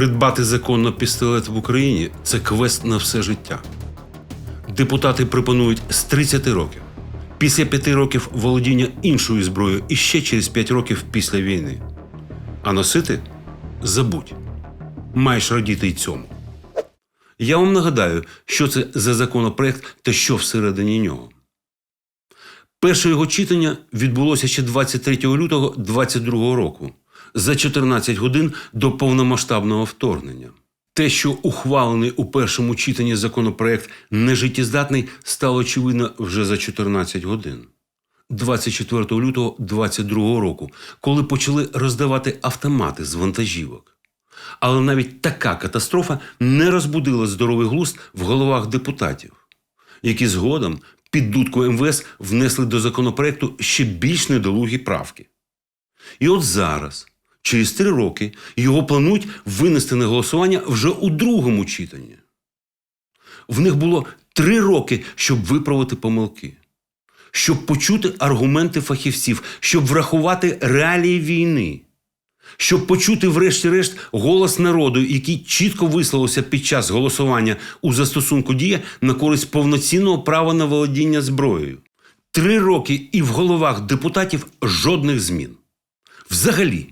Придбати законно пістолет в Україні це квест на все життя. Депутати пропонують з 30 років, після 5 років володіння іншою зброєю і ще через 5 років після війни. А носити забудь. Маєш радіти й цьому. Я вам нагадаю, що це за законопроект та що всередині нього. Перше його читання відбулося ще 23 лютого 2022 року, за 14 годин до повномасштабного вторгнення. Те, що ухвалений у першому читанні законопроект нежиттєздатний, стало очевидно вже за 14 годин. 24 лютого 2022 року, коли почали роздавати автомати з вантажівок. Але навіть така катастрофа не розбудила здоровий глузд в головах депутатів, які згодом під дудку МВС внесли до законопроекту ще більш недолугі правки. І от зараз, через три роки, його планують винести на голосування вже у другому читанні. В них було три роки, щоб виправити помилки, щоб почути аргументи фахівців, щоб врахувати реалії війни, щоб почути, врешті-решт, голос народу, який чітко висловився під час голосування у застосунку дія на користь повноцінного права на володіння зброєю. Три роки і в головах депутатів жодних змін. Взагалі,